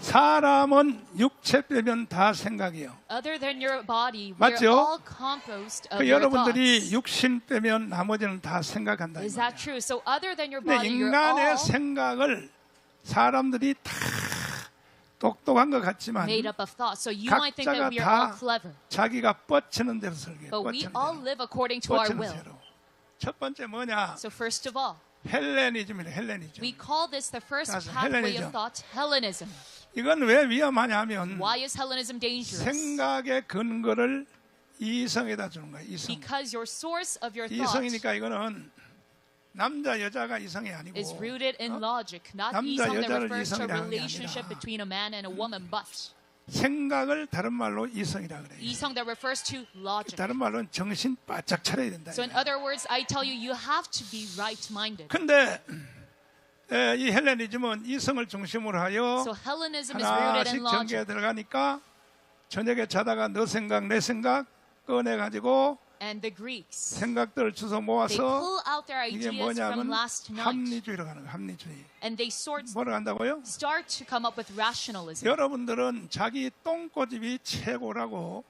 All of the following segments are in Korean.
사람은 육체 빼면 다 생각이요. Other than your body, we're 맞죠? all composed of 그 여러분들이. 육신 빼면 나머지는 다 생각한다. Is that true? So other than your 근데 body, you're 인간의 all 생각을 사람들이 다 똑똑한 것 같지만. So 각자가 다 자기가 뻗치는 대로 we 뻗치는 대로. 첫 번째 뭐냐? So first of all, 헬레니즘이래. 헬레니즘. we call this the first pathway of thought, Hellenism. 이건 왜 위험하냐면 Why is Hellenism dangerous? 생각의 근거를 이성에다 주는 거야. 이성. Because your source of your thought 이성이니까 이거는 남자 여자가 이성이 아니고 is rooted in 어? logic, not 남자, 이성 that 여자를 refers to a 이성이라는 게 relationship 아니라 between a man and a woman, but 생각을 다른 말로 이성이라 그래. 이성 that refers to logic. 다른 말로는 정신 바짝 차려야 된다. So in other words, I tell you, you have to be right-minded. 근데 에, 이 헬레니즘은 이성을 중심으로 하여 So Hellenism is rooted 하나씩 in 전개에 logic. 들어가니까 저녁에 자다가 너 생각 내 생각 꺼내 가지고 And the Greeks, 생각들을 주워 they 모아서 pull out their 이게 ideas from 뭐냐면 last night 합리주의로 가는 거야. 합리주의. and they sort 뭐로 간다고요? start to come up with rationalism. 여러분들은 자기 똥꼬집이 최고라고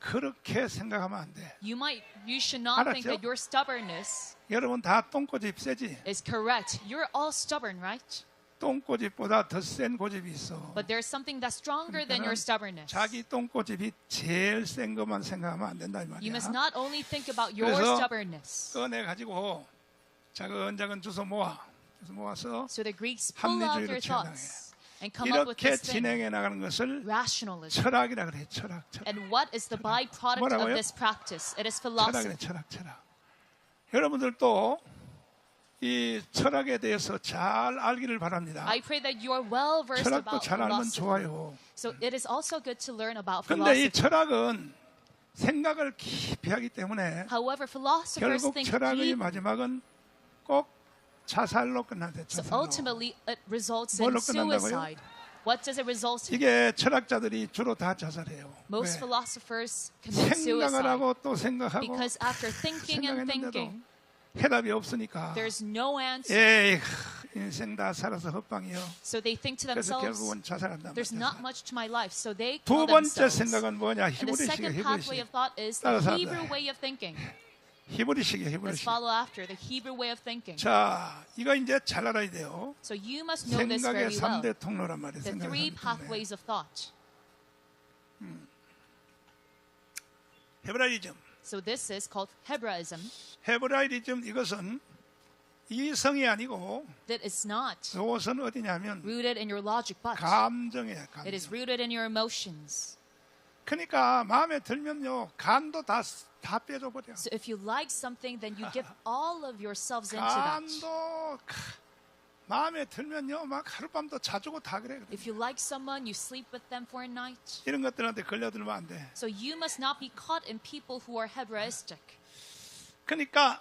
그렇게 생각하면 안 돼. You might, you should not think 알았죠? that your stubbornness 여러분 다 똥꼬집 세지? is correct. You're all stubborn, right? 똥꼬집보다 더 센 고집이 있어. But there's something that's stronger than your stubbornness. 자기 똥꼬집이 제일 센 것만 생각하면 안 된다 이 You 말이야. must not only think about your stubbornness. 꺼내 가지고 자근자근 주워 모아. 주워 모아서 So the Greeks pull out their thoughts and come up with 이렇게 this thing, 진행해 나가는 것을 rationalism. 철학이라 그래. 철학. 철학. And what is the byproduct of 뭐라고요? this practice? It is 철학이래. philosophy. 철학. 철학. 여러분들도 이 철학에 대해서 잘 알기를 바랍니다. I pray that you are well versed 철학도 about 잘 알면 philosophy. 좋아요. So it is also good to learn about 근데 이 philosophy. 철학은 생각을 깊이 하기 때문에 However, philosophers 결국 think 철학의 deep. 마지막은 꼭 자살로 끝난대. So 자살로. ultimately, it results in 뭘로 끝난다고요? suicide. What does it result in? 이게 철학자들이 주로 다 자살해요. Most 왜? philosophers commit 생각을 suicide 하고 또 생각하고 because after thinking and 생각했는데도 thinking, 해답이 없으니까 there's no answer. 에이 인생 다 살아서 헛방이요. So they think to 그래서 themselves, 결국은 자살한다. there's not much to my life. So they 두 kill 번째 themselves. 생각은 뭐냐? And the 히브리식이에요. second pathway 히브리식. of thought is the 따라서 Hebrew 하자. way of thinking. 히브리식이에요. Let's 히브리식. follow after the Hebrew way of thinking. 자, 이거 이제 잘 알아야 돼요. So you must know this 생각의 very well. 3대 통로란 말이에요. The 생각의 three 3대 통로. pathways of thought. 헤브라이즘. So this is called Hebraism. 헤브라이즘 이것은 이성이 아니고 That is not 이것은 어디냐면 rooted in your logic, but 감정이에요. it is 감정. rooted in your emotions. 그러니까 마음에 들면요 감도 다 다 빼줘 버려. So if you like something, then you give all of yourselves into that. 카- 마음에 들면요 막 하룻밤도 자주고 다 그래. If you like someone, you sleep with them for a night. 이런 것들한테 걸려들면 안 돼. So you must not be caught in people who are Hebraistic. 그러니까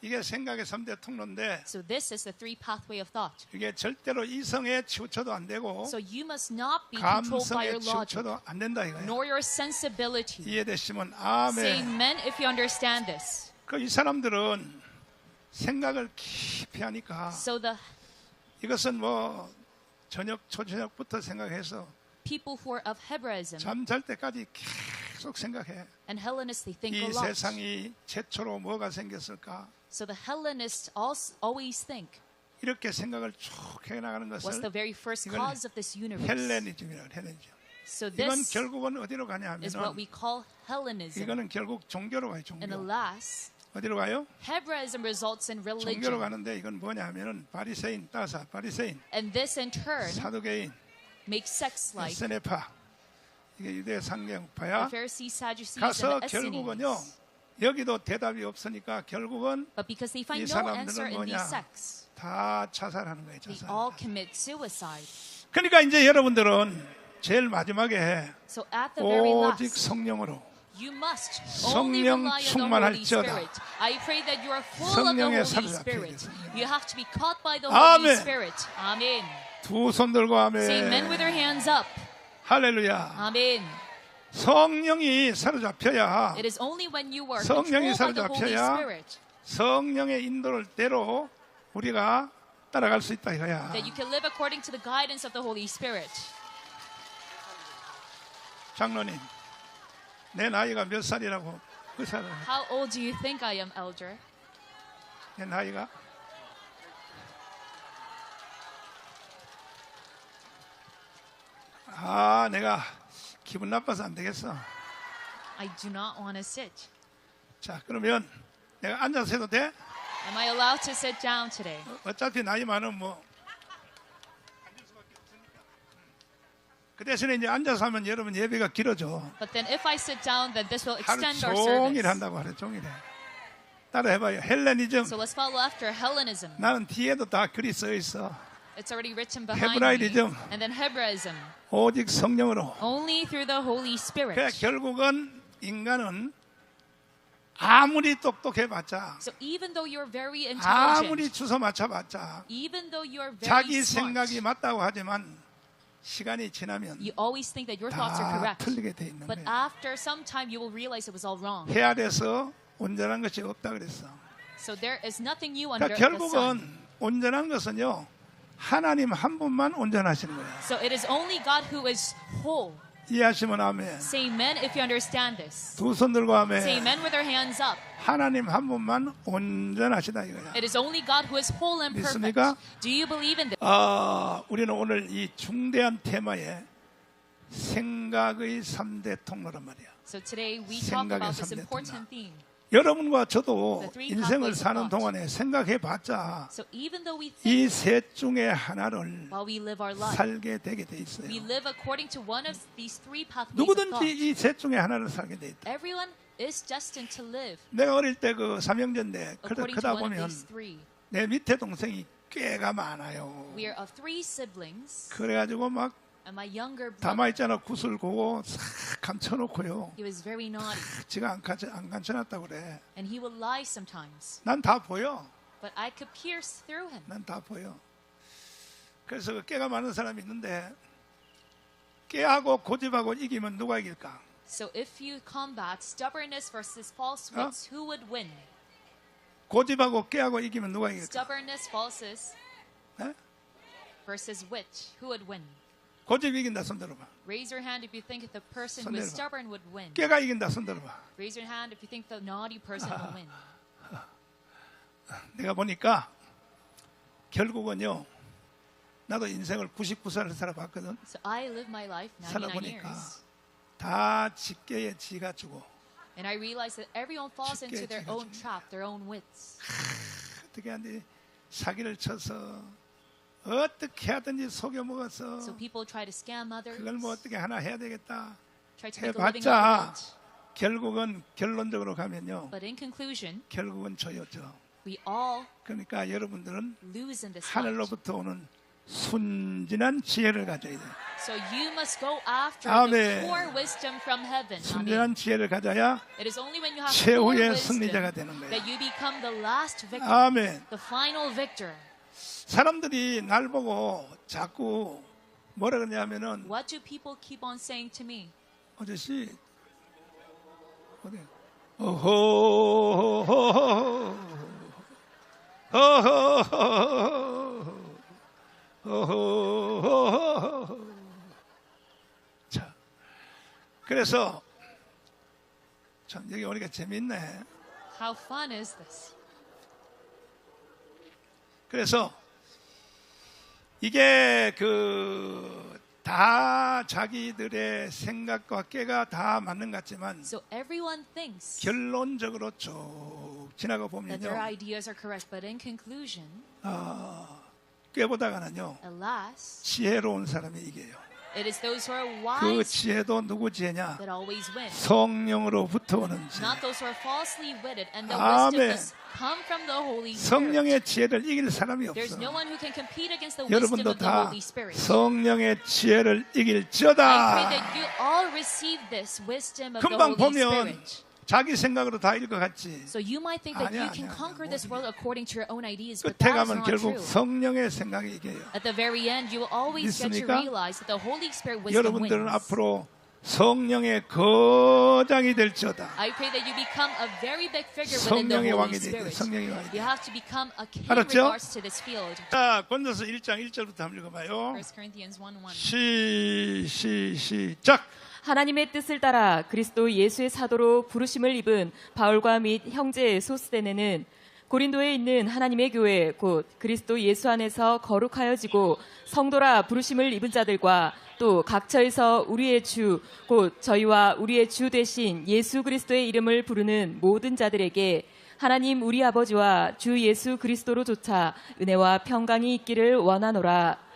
이게 생각의 3대 통로인데 So this is the three pathway of thought. 이게 절대로 이성에 치우쳐도 안 되고 So you must not be controlled by 감성에 your logic, 치우쳐도 안 된다 이거예요. nor your sensibility. 이해되시면 Say 아멘. amen if you understand this. 그 이 사람들은 생각을 깊이 하니까 So the 이것은 뭐 저녁 초저녁부터 생각해서 people who are of Hebraism 잠잘 때까지 계속 생각해. and Hellenists, they think 이 a lot. 세상이 최초로 뭐가 생겼을까? So the Hellenists also always think, 이렇게 생각을 쭉 해나가는 what's 것을 the very first 이걸 cause of this universe? 헬레니즘이라고 헬레니즘. So 이건 this 결국은 어디로 가냐 is what we 하면은 call Hellenism. 이거는 결국 종교로 가요. And 종교. alas, 어디로 가요? Hebraism results in 종교로 religion. 가는데 이건 뭐냐 하면은 바리새인 따사 바리새인 And this in turn 사두개인 makes sects like 세네파 이게 유대 the 상경파야 Pharisees, Sadducees, 가서 and the 결국은요 Essenes. 여기도 대답이 없으니까 결국은 이 사람들은 뭐냐? 다 자살하는 거예요 자살. 그러니까 이제 여러분들은 제일 마지막에 오직 성령으로 성령 충만할지어다. Spirit. I pray that you are full of the 성령에 Holy 사로잡혀야 Spirit. 돼, 성령. You have to be caught by the 아멘. Amen. 두손 들고 up. 할렐루야 Amen. 성령이 사로잡혀야 성령이 사로잡혀야 성령의 인도를 대로 우리가 따라갈 수 있다 이거야. 장로님, 내 나이가 몇 살이라고 그 사람 How old do you think I am, elder? 내 나이가 아 내가 기분 나빠서 안 되겠어. I do not want to sit. 자 그러면 내가 앉아서 해도 돼? Am I allowed to sit down today? 어차피 나이 많으면 뭐. 그 대신에 이제 앉아서 하면 여러분 예배가 길어져. But then if I sit down, then this will 하루 extend our 종일 service. 한다고 하래 종일에. 따라 해봐요. 헬레니즘. So let's follow after Hellenism. 나는 뒤에도 다 글이 써 있어. It's already written behind. Hebraism. And then Hebraism. 오직 성령으로. Only through the Holy 그래 Spirit. 결국은 인간은 아무리 똑똑해봤자, So even though you're very 아무리 intelligent, 주워 맞춰봤자, even though you're very 자기 smart, 생각이 맞다고 하지만 시간이 지나면 you always think that your thoughts are 다 correct. 틀리게 돼 있는 But 거야. after some time, you will realize it was all wrong. 해 아래서 온전한 것이 없다 그랬어. So there is nothing new under 그러니까 the sun. 결국은 온전한 것은요 하나님 한 분만 온전하시는 거야. So it is only God who is whole. 이해하시면 아멘. Say amen if you understand this. 두 손 들고 Say 아멘. amen with our hands up. 하나님 한 분만 온전하시다 이거야. It is only God who is whole and perfect. 믿습니까? Do you believe in this? 아, 우리는 오늘 이 중대한 테마에 생각의 3대 통로란 말이야. So today we talk about this important theme. 여러분과 저도 인생을 사는. 동안에 생각해 봤자 이 셋 중에 하나를 살게 되게 돼 있어요. 누구든지. 이 셋 중에 하나를 살게 돼 있다. 내가 어릴 때 그 삼형제인데 크다, 보면. 내 밑에 동생이 꽤가 많아요. 그래가지고 막 and my younger brother, 담아 있잖아 구슬 고고 싹 감춰놓고요. 지가 안, 감춰, 안 감춰놨다고 그래. and he would lie sometimes. 난다 보여. But I could pierce through him. 난다 보여. 그래서 그 깨가 많은 사람이 있는데 깨하고 고집하고 이기면 누가 이길까? So if you combat stubbornness versus false wits, who would win? 고집하고 깨하고 이기면 누가 이길까? Stubbornness, falses 에? versus wit, who would win? 고집 이긴다 손 들어봐. Raise your hand if you think the person 손 who is stubborn would win. 깨가 이긴다 손 들어봐. Raise your hand if you think the naughty person will win. 내가 보니까 결국은요. 나도 인생을 99살을 살아봤거든. So I live my life 99 살아보니까 years. 다 집게에 지가 주고 And I realize that everyone falls into their own trap, their own wits. 어떻게 하는지 사기를 쳐서 어떻게 하든지 속여 먹어서 So people try to scam others, 그걸 뭐 어떻게 하나 해야 되겠다. try to make a living out 해봤자. 결국은 결론적으로 가면요. But in conclusion, 결국은 저였죠. we all 그러니까 여러분들은 lose in this fight. 하늘로부터 오는 순진한 지혜를 가져야 돼요. So you must go after 아멘. the pure wisdom from heaven. Amen. 순진한 지혜를 가져야 It is only when you have pure 최후의 승리자가 되는 거예요. that you become the last victor, 아멘. the final victor. 사람들이 날 보고 자꾸 뭐라 그러냐면은 What do people keep on saying to me? 아저씨 어디 어허 어허 어허 자 그래서 참 여기 오니까 재밌네 How fun is this? 그래서 이게 그 다 자기들의 생각과 깨가 다 맞는 것 같지만 So everyone thinks 결론적으로 쭉 지나가 보면요 ideas are correct, but in conclusion, 깨보다가는요 alas, 지혜로운 사람이 이겨요. It is those who are 그 wise 지혜도 누구 지혜냐? that always win. 성령으로부터 오는 지혜. Not those who are falsely witted, and the 아멘. wisdom must come from the Holy Spirit. 성령의 지혜를 이길 사람이 없어. no one who can compete against the wisdom 여러분도 of the 다 Holy Spirit. 성령의 지혜를 이길지어다. that you all receive this wisdom of the 금방 보면 Spirit. 자기 생각으로 다 같지. So you might think that 아니야, you can 아니야, conquer 아니야. this world according to your own ideas, but 끝에 that is 가면 not 결국 true. 성령의 생각이 이겨요. At the very end, you will always get to 믿습니까? realize that the Holy Spirit wisdom 여러분들은 wins. 앞으로 성령의 거장이 될지어다. I pray that you become a very big figure within the 성령의 Holy 왕이 되야 돼. Spirit. 성령의 왕이 You 돼. have to become a king in 알았죠? regards to this field. 자, 권도서 1장 1절부터 한번 읽어봐요. 1 Corinthians 1 1. 시, 시, 시작. 하나님의 뜻을 따라 그리스도 예수의 사도로 부르심을 입은 바울과 및 형제 소스데네는 고린도에 있는 하나님의 교회 곧 그리스도 예수 안에서 거룩하여지고 성도라 부르심을 입은 자들과 또 각처에서 우리의 주 곧 저희와 우리의 주 대신 예수 그리스도의 이름을 부르는 모든 자들에게 하나님 우리 아버지와 주 예수 그리스도로조차 은혜와 평강이 있기를 원하노라.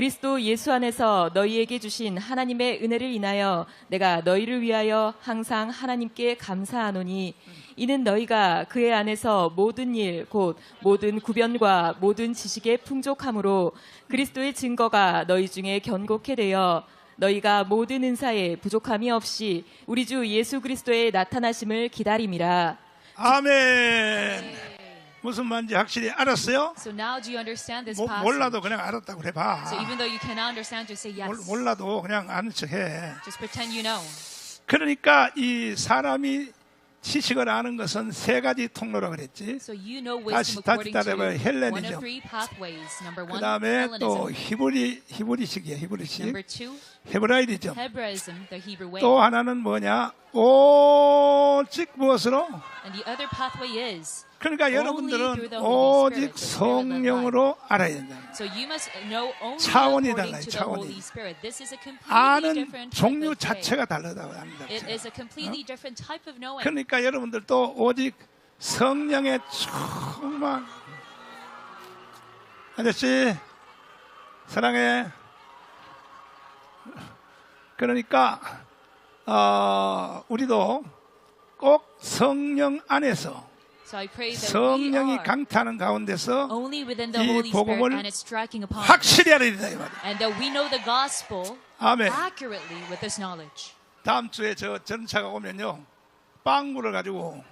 그리스도 예수 안에서 너희에게 주신 하나님의 은혜를 인하여 내가 너희를 위하여 항상 하나님께 감사하노니 이는 너희가 그의 안에서 모든 일 곧 모든 구변과 모든 지식의 풍족함으로 그리스도의 증거가 너희 중에 견고케 되어 너희가 모든 은사에 부족함이 없이 우리 주 예수 그리스도의 나타나심을 기다림이라 아멘. 무슨 말인지 확실히 알았어요? So now do you understand this 모-? 몰라도 그냥 알았다고 그래봐. So even though you cannot understand, just say yes. 몰- 몰라도 그냥 아는 척해. Just pretend you know. 그러니까 이 사람이 지식을 아는 것은 세 가지 통로라 그랬지. So you know 다시 다시 one 헬레니즘. 그 다음에 또. 히브리 히브리식이야 히브리식. Way. 또 하나는 뭐냐? 오직 무엇으로? And the other pathway is 그러니까 여러분들은 오직 성령으로 알아야 된다. 차원이 달라요, 차원이. 아는 종류. 자체가 다르다고 합니다. Knowing. 그러니까 여러분들도 오직 성령의 충만 아저씨 사랑해 그러니까 어, 우리도 꼭 성령 안에서 So I pray that we 성령이 강타하는 가운데서 이 복음을 and it's striking upon us. 확실히 알아야 된다 이 말이야 And that we know the gospel 아멘 accurately with this knowledge. 다음 주에 저 전차가 오면요 빵구를 가지고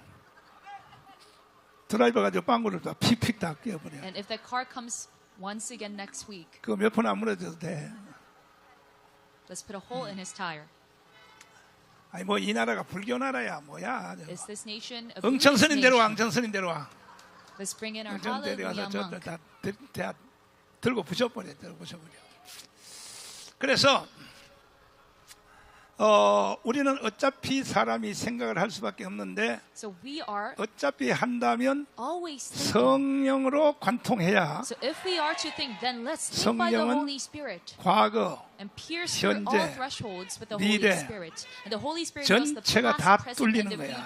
드라이버 가지고 빵구를 다 픽픽 다 끼워버려 And if the car comes once again next week, 그거 몇푼안 무너져도 돼 let's put a hole in his tire. 아니 뭐 이 나라가 불교 나라야 뭐야 응천선인 대로 와? 응천선인 대로 와 응천 데려가서 hallelujah 저, monk. 다, 들- 다 들고 부셔버려 들고 부셔버려 그래서 어 우리는 어차피 사람이 생각을 할 수밖에 없는데 So we are 어차피 한다면. 성령으로 관통해야 So if we are to think, 성령은 Holy Spirit 과거 현재, all thresholds with the 미래, Holy Spirit. And the Holy Spirit knows the 전체가 다 뚫리는 거야.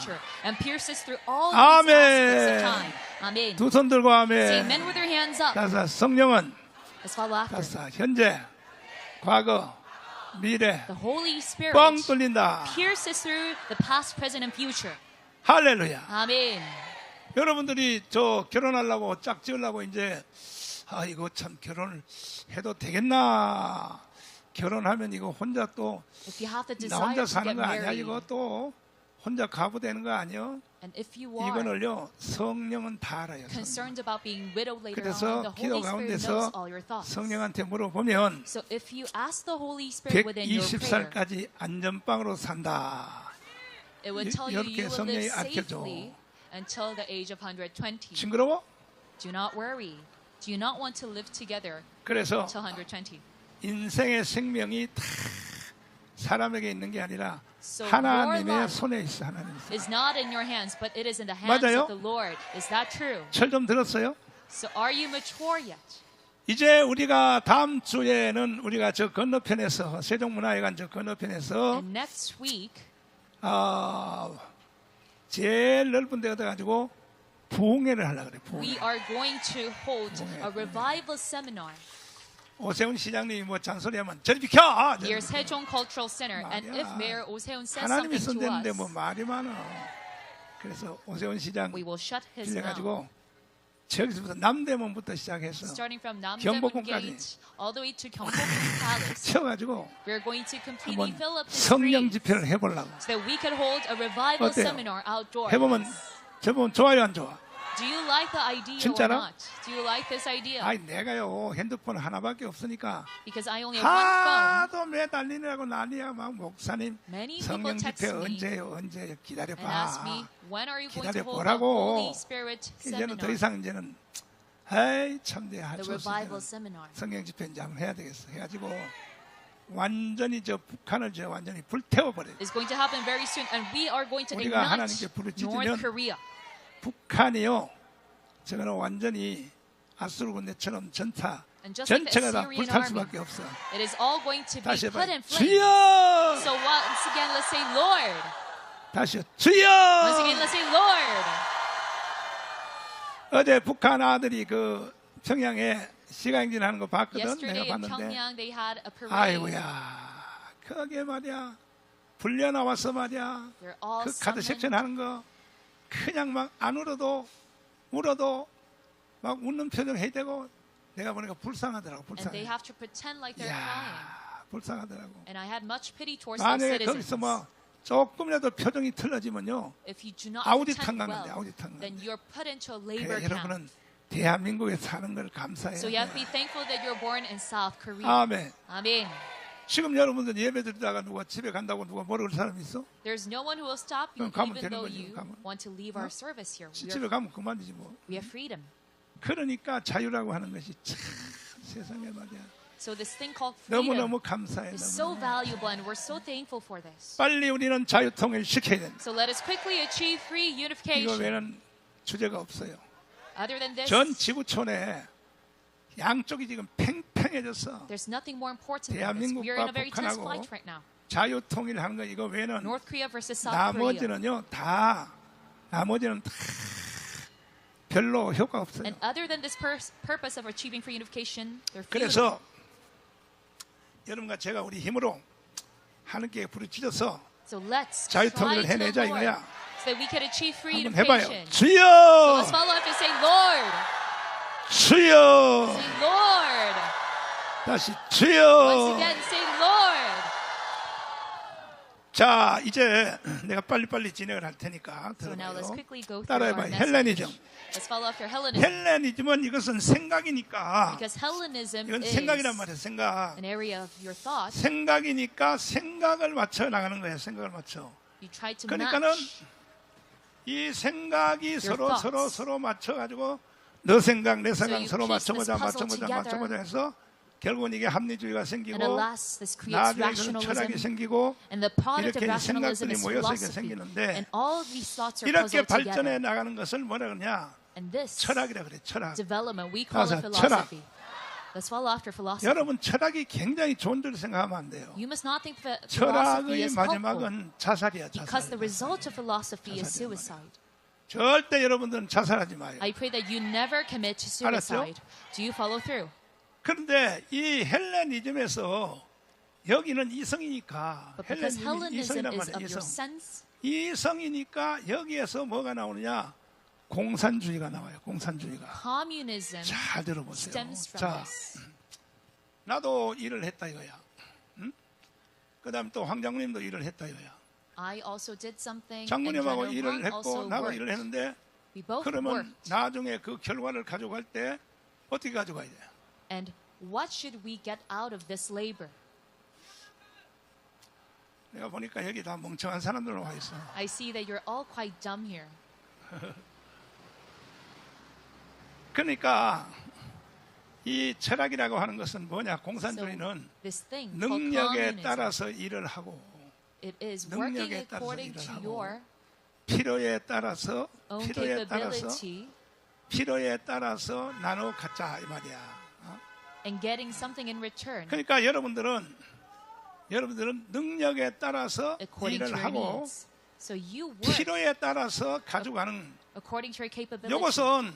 아멘. 두 손 들고 up. 다사 성령은. 다사 현재 과거 미래 The Holy Spirit 뻥 뚫린다 pierces through the past, present, and future. 할렐루야 Amen. 여러분들이 저 결혼하려고 짝 지으려고 이제 아 이거 참 결혼을 해도 되겠나 결혼하면 이거 혼자 또 나 혼자 사는 거 아니야 이거 또 혼자 가부되는 거 are 이거는요 성령은 다 알아요 성령. 그래서 기도 가운데서. 성령한테 물어보면 So if you ask the Holy Spirit within your prayer, 120살까지 안전빵으로 산다 이- 이렇게 성령이 until the age of 120. 징그러워? Do not worry. Do not want to live together 그래서 till 120? 인생의 생명이 다 사람에게 있는 게 아니라 So 하나님의 손에 있어 하나님. Is not in your hands, but it is in the hands 맞아요? of the Lord. Is that true? 철좀 들었어요? So are you mature yet? 이제 우리가 다음 주에는 우리가 저 건너편에서 세종문화회관 저 건너편에서 And next week, 아, 제일 넓은 데 가서 가지고 부흥회를 하려고 그래. 부흥회. we are going to hold a revival seminar 오세훈 시장님이 뭐 잔소리하면 저리 비켜. near Sejong Cultural Center. And if. Mayor Oh-seun says 하나님이 something to us, 뭐 말이 많아. 그래서 오세훈 시장 we will shut his 빌려 mouth. 가지고 저기서부터 남대문부터 시작해서 Starting from Namdaemun 경복궁까지. Gate all the way to Gyeongbokgung Palace, 쳐가지고 we're going to completely 한번 fill up the 성령 집회를 해보려고. so that we can hold a revival 어때요? seminar outdoors. 해보면 저보면 좋아요 안 좋아? Do you like the idea or 진짜로? not? Do you like this idea? 아이 내가요 핸드폰 하나밖에 없으니까 Because I only have one phone. 하도 매달리느라고 난리야 막 목사님 Many people 성령 집회 text me 언제요 언제 and 기다려봐 ask me, when are you going to 기다려 hold the 보라고. Holy Spirit 이제는 더 seminar? 이상 이제는 에이 참내 The 할수 revival 없어 seminar. 성령 집회 이제 한번 해야 되겠어 해가지고 완전히 저 북한을 저 완전히 불태워버려 is going to happen very soon, and we are going to 우리가 ignite 하나님께 부르짖으면 North Korea. 북한이요 저거는 완전히 아수르 군대처럼 전타 the 전체가 다 불탈 수밖에 없어 다시 flames. 주여 So once again, let's say Lord. Once 주여 again, let's say Lord. 어제 북한 아들이 그 평양에 시가행진하는 거 봤거든 내가 봤는데. 아이고야 그게 말이야 불려 나와서 말이야 그 카드 섹션 하는 거 그냥 막 안 울어도 울어도 막 웃는 표정 해야 되고 내가 보니까 불쌍하더라고 불쌍해 have to pretend like they're crying. 이야 불쌍하더라고 And I had much pity towards those 만약에 citizens. 거기서 뭐 조금이라도 표정이 틀어지면요 If you do not 아우디 pretend 탄 가는데 well, 아우디 탄 then 가는데 you're put into a labor 그래 camp. 여러분은 대한민국에 사는 걸 감사해요 So you have to be thankful that you're born in South Korea. 아멘 Amen. 지금 여러분들 예배 드리다가 누가 집에 간다고 누가 모르는 사람 있어? There's no one who will stop you, 가면 even 되는 though 거지, you 가면. want to leave our service here. We 집에 are, 가면 그만이지 뭐 we have freedom. 그러니까 자유라고 하는 것이 참 세상에 말이야 So this thing called freedom 너무너무 감사해 is so 너무. valuable, and we're so thankful for this. 빨리 우리는 자유 통일 시켜야 된다 So let us quickly achieve free 이거 unification. 외에는 주제가 없어요 Other than this, 전 지구촌에 양쪽이 지금 팽 팽해졌어 there's nothing more important than this. We are in a very tense 북한하고 fight right now. 자유 통일하는 거 이거 외에는 North Korea versus South Korea. 나머지는요 다 나머지는 다 별로 효과 없어요 And other than this pur- purpose of achieving free unification, they're. 그래서 여러분과 제가 우리 힘으로 하나님께 부르짖어서 So 자유 통일을 try to 해내자 이거야. so that we can achieve free 한번 해봐요. 주여 Let's follow up and say, Lord, 주여 say, Lord. 다시 주여. 자 이제 내가 빨리빨리 진행을 할 테니까 So 따라해봐요. 헬레니즘. 헬레니즘은 이것은 생각이니까 이건 생각이란 말이에요 생각. 생각이니까 생각을 맞춰 나가는 거예요 생각을 맞춰 그러니까는. 이 생각이 서로. 서로 서로 맞춰 가지고 너 생각 내 생각 서로 맞춰보자 맞춰보자. 맞춰보자 해서 결국은 이게 합리주의가 생기고 나중에 그런 철학이. 생기고 the 이렇게 생각들이 is 모여서 이렇게. 생기는데 이렇게 발전해. 나가는 것을 뭐라 그러냐 철학이라 그래 철학 가서 철학. Let's follow after philosophy. 여러분 철학이 굉장히 좋은 줄 생각하면 안 돼요 You must not think that philosophy 철학의 is. 마지막은 자살이야 Because the 자살 result of philosophy is 자살이란 suicide. 절대 여러분들은 자살하지 마요 I pray that you never commit to suicide. Do you follow through? 그런데 이 헬레니즘에서 여기는 이성이니까 헬레니즘이 Hellenism 이성이란 your 이성 이성이니까 여기에서 뭐가 나오느냐 공산주의가 나와요 공산주의가 잘 들어보세요 자 this. 나도 일을 했다 이거야 응? 그 다음 또 황장님도 일을 했다 이거야 I also did something. and 장모님하고 General 일을 했고 나도. 일을 했는데 그러면 worked. 나중에 그 결과를 가져갈 때 어떻게 가져가야 돼? And what should we get out of this labor? 내가 보니까 여기 다 멍청한 사람들 와 있어 I see that you're all quite dumb here. 그러니까 이 철학이라고 하는 것은 뭐냐? 공산주의는 called 능력에 따라서 일을 하고 it is working 능력에 따라서 according 일을 to 하고, your 필요에 따라서 필요에 따라서 필요에 따라서 나눠 갖자 이 말이야. 어? and getting something in return 그러니까 여러분들은 여러분들은 능력에 따라서 일을 하고. So you work 필요에 따라서 가져가는 according to your capability 이것은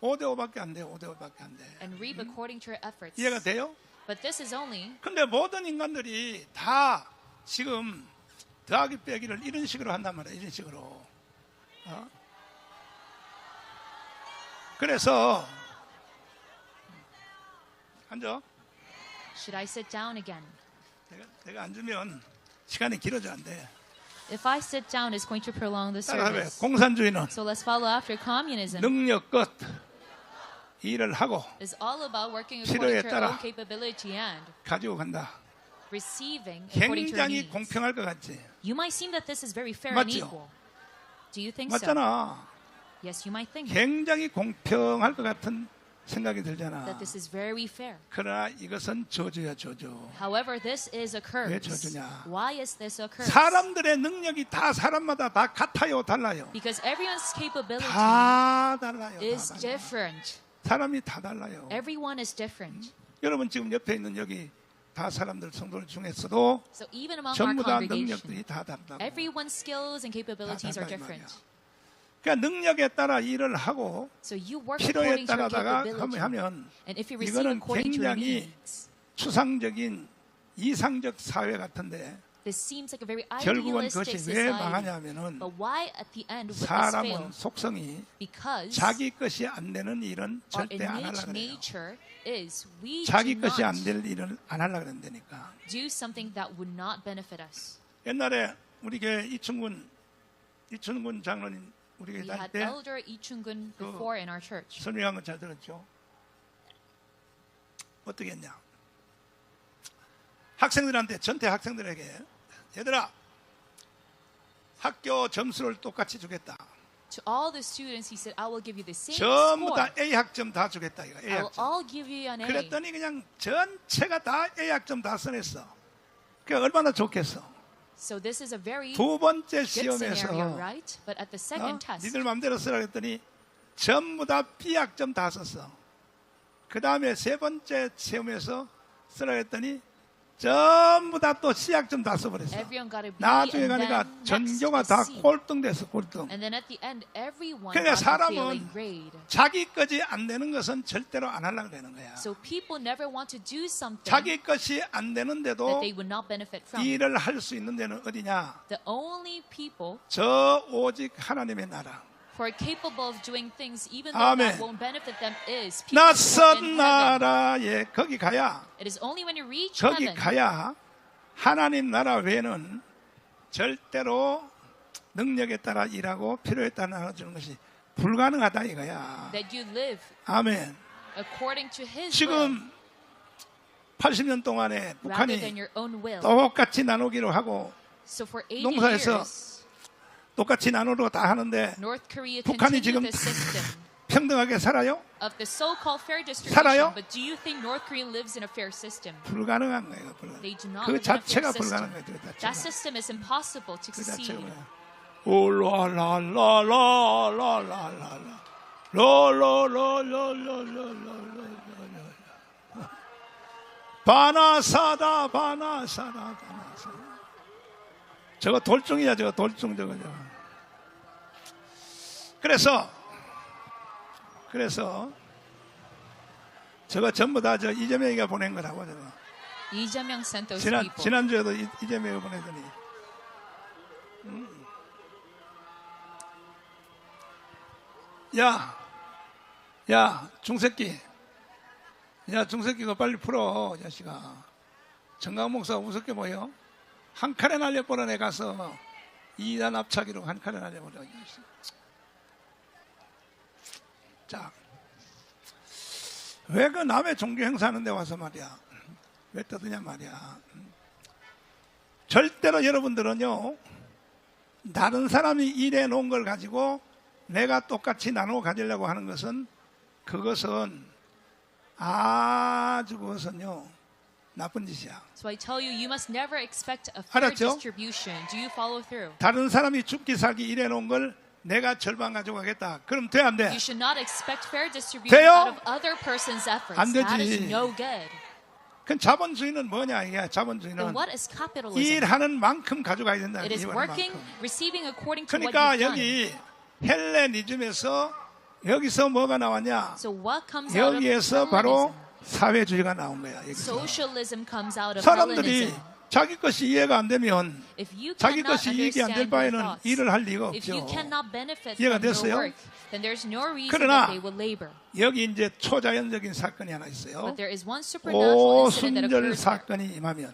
5대 5밖에 안 돼요. 5대 5밖에 안 돼. and reap according to your efforts. 이해가 돼요? But this is only 근데 모든 인간들이 다 지금 더하기 빼기를 이런 식으로 한단 말이야. 이런 식으로. 어? 그래서 앉아. should I sit down again? 내가, 내가 앉으면 시간이 길어져 안 돼. If I sit down, it's going to prolong the 따라해 service. 공산주의는 So let's follow after communism. 능력 끝 일을 하고 It's all about working 필요에 according to your 따라 own capability and 가지고 간다. receiving according to your 굉장히 needs. 공평할 것 같지. You might seem that this is very fair and 맞죠? equal. Do you think so? 맞잖아. Yes, you might think 굉장히 공평할 것 같은 생각이 들잖아. that this is very fair. 그러나 이것은 저주야 저주. However, this is a 왜 curse. 저주냐? Why is this a curse? 사람들의 능력이 다 사람마다 다 같아요, 달라요. Because everyone's capability 다 달라요. is 다 달라요. different. 사람이 다 달라요. Everyone is different. 여러분 지금 옆에 있는 여기 다 사람들 성도들 중에서도 So 전부 다 능력들이 다 다르다. everyone's skills and capabilities are different. 말이야. 그러니까 능력에 따라 일을 하고 필요에 따라다가. 하면 이거는 굉장히 추상적인 이상적 사회 같은데 결국은 그것이 왜. 망하냐면은 this 사람은? 속성이 자기 것이 안 되는 일은 절대 안 하려고 innate 그래요. 자기 것이 안 될 일은 안 하려고 그런다니까. 옛날에 우리 교회 이충군 이충군 장로님 우리 We 때 Elder Lee Chung-gun before in our church. 설명한 거 잘 들었죠? 어떻게 했냐? 학생들한테 전체 학생들에게 얘들아 학교 점수를 똑같이 주겠다. To all the students, he said, I will give you the same 전부 score. 다 A 학점 다 주겠다 이거 A I will 학점. all give you an A. 그랬더니 그냥 전체가 다 A 학점 다 써냈어. 그 얼마나 좋겠어. So this is a very 두 번째 시험에서 어? 니들 맘대로 쓰라 그랬더니 전부 다 B 학점 다 썼어. 그 다음에 세 번째 시험에서 쓰라 그랬더니 전부 다또 C 학점 다 써버렸어. 나중에 가니까 전교가 다 C. 꼴등 그러니까 사람은. 자기 것이 안 되는 것은 절대로 안 하려고 그러는 거야. 자기 것이 안 되는데도. 일을 할 수 있는 데는 어디냐? 저 오직 하나님의 나라. Who are capable of doing things even though 아멘. that won't benefit them is people who are in 낯선 heaven. 나라에 거기 가야 It is only when you reach 거기 heaven 가야 하나님 나라 외에는 절대로 능력에 따라 일하고 필요에 따라 나눠주는 것이 불가능하다 이거야. that you live 아멘. according to His will 지금 80년 동안에 rather than 북한이 your own will. 똑같이 나누기로 하고 So for 80 농사에서 years, 똑같이 나누려고 다 하는데 북한이 지금 평등하게 살아요? 살아요? 불가능한 거예요. 불가능. 그 자체가. 불가능한 거예요. 그 자체가. 그? 올라라라라라라라라 로로로로로로로로로로 바나사다 바나사다 바나사 저거 돌종이야 저거 돌종 저거 저거 그래서 그래서 저거 전부 다 저 이재명이가 보낸 거라고 저거 sent those 지난. 지난주에도 이- 이재명이 보내더니 음. 야, 야 중새끼, 야 중새끼 가 빨리 풀어, 이 자식아. 정강 목사가 우습게 보여? 한 칼에 날려버려 내 가서 이단 앞차기로 한 칼에 날려버려. 자, 왜 그 남의 종교 행사하는데 와서 말이야? 왜 떠드냐 말이야. 절대로 여러분들은요, 다른 사람이 일해 놓은 걸 가지고 내가 똑같이 나누어 가지려고 하는 것은 그것은 아주 그것은요, 나쁜 짓이야. So I tell you, you must never expect a fair 알았죠? distribution. Do you follow through? 다른 사람이 죽기 살기 일해 놓은 걸 내가 절반 가져가겠다. 그럼 돼, 안 돼? You should not expect fair distribution 돼요? out of other person's efforts. 안 That is 되지. no good. 그 자본주의는 뭐냐, 이게 자본주의는. what is capitalism? 일하는 만큼 가져가야 된다. It is working, 만큼. receiving according to what 그러니까 you've done. 여기 헬레니즘에서 여기서 뭐가 나왔냐? So what comes out of 여기에서 바로? 사회주의가 나온 거야. 여기서. 사람들이. 자기 것이 이해가 안 되면 자기 것이 이익이 안 될 바에는 일을 할 리가 없죠. 이해가 됐어요? 그러나. 여기 이제 초자연적인 사건이 하나 있어요. 오순절. 사건이 임하면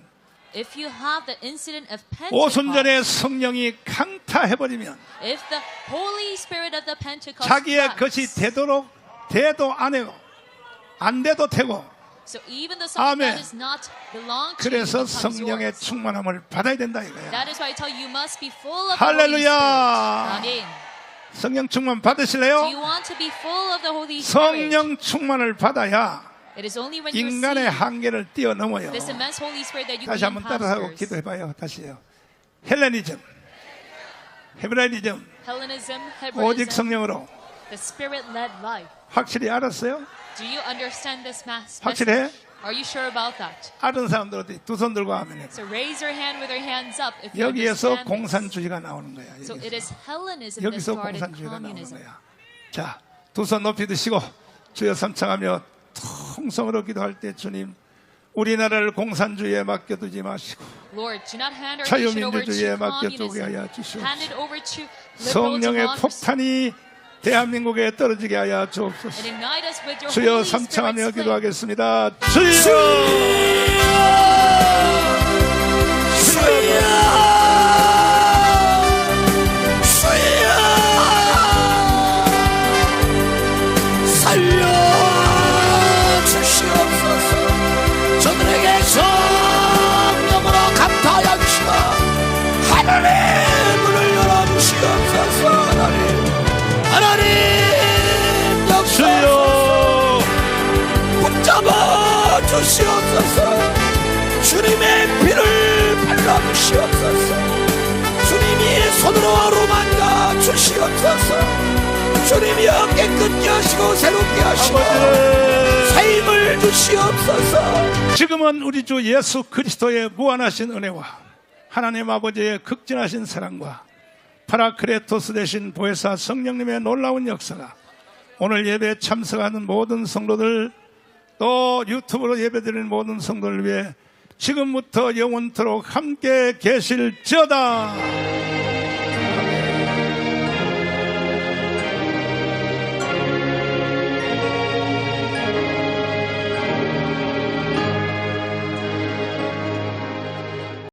If you have the incident of Pentecost, 오순절에 성령이 강타해버리면 if the Holy Spirit of the Pentecost 자기의 것이 되도록 돼도 안 해고 안 돼도 되고 so even the 아멘. that is not belong to you 그래서 becomes 성령의 yours. 충만함을 받아야 된다 이거야. That is why I tell you, you must be full of the Holy Spirit. 할렐루야. Amen. 성령 충만 Do you 받으실래요? want to be full of the Holy Spirit? 성령 충만을 받아야 It is only when you 인간의 receive 한계를 뛰어넘어요. this immense Holy Spirit that you 다시 한번 따라하고 pastors. 기도해봐요. 다시요. 헬레니즘, 헤브라이즘, Hellenism, 오직 Hebraism, 성령으로 the Spirit-led life. 확실히 알았어요? Do you understand this mass 확실해? message? Are you sure about that? 아는 사람들 어디 두손 들고 하면 So raise your hand with your hands up if you 여기에서 understand this. 공산주의가 나오는 거야. So it 여기서, is Hellenism that 여기서 started 공산주의가 나오는 communism. 거야. 자, 두 손 높이 드시고 주여 삼창하며 통성으로 기도할 때 주님 우리나라를 공산주의에 맡겨두지 마시고 Lord, do not hand our nation over 자유민주주의에 to 맡겨두게 communism. 하여 주시옵소서. Hand it over to liberal 성령의 democracy. 폭탄이 대한민국에 떨어지게 하여 주옵소서. 주여 삼창하며. 기도하겠습니다. 주여! 살려주시 잡아 주시옵소서. 주님의 피를 발라 주시옵소서. 주님이 손으로 어루만져 주시옵소서. 주님이 깨끗게 하시고 새롭게 하시고 힘을 주시옵소서. 지금은 우리 주 예수 그리스도의 무한하신 은혜와 하나님 아버지의 극진하신 사랑과 파라크레토스 대신 보혜사 성령님의 놀라운 역사가 오늘 예배에 참석하는 모든 성도들 또 유튜브로 예배드리는 모든 성도를 위해 지금부터 영원토록 함께 계실지어다.